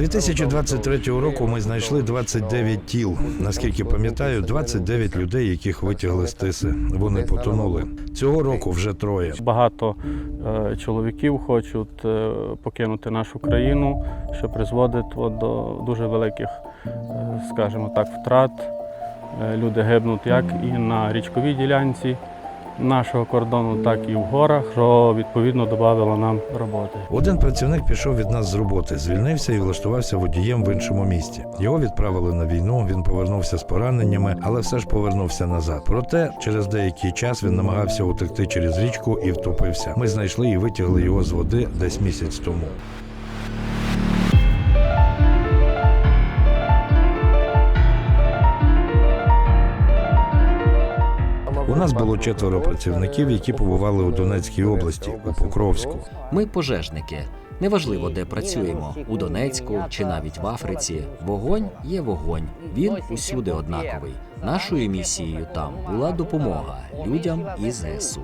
2023 року ми знайшли 29 тіл. Наскільки пам'ятаю, 29 людей, яких витягли з тиси. Вони потонули. Цього року вже троє. Багато е, чоловіків хочуть е, покинути нашу країну, що призводить до дуже великих, е, скажімо так, втрат. Люди гибнуть як і на річковій ділянці нашого кордону, так і в горах, що відповідно додавало нам роботи. Один працівник пішов від нас з роботи, звільнився і влаштувався водієм в іншому місті. Його відправили на війну. Він повернувся з пораненнями, але все ж повернувся назад. Проте через деякий час він намагався утекти через річку і втопився. Ми знайшли і витягли його з води десь місяць тому. У нас було четверо працівників, які побували у Донецькій області у Покровську. Ми пожежники. Неважливо, де працюємо у Донецьку чи навіть в Африці. Вогонь є вогонь. Він усюди однаковий. Нашою місією там була допомога людям із ЗСУ.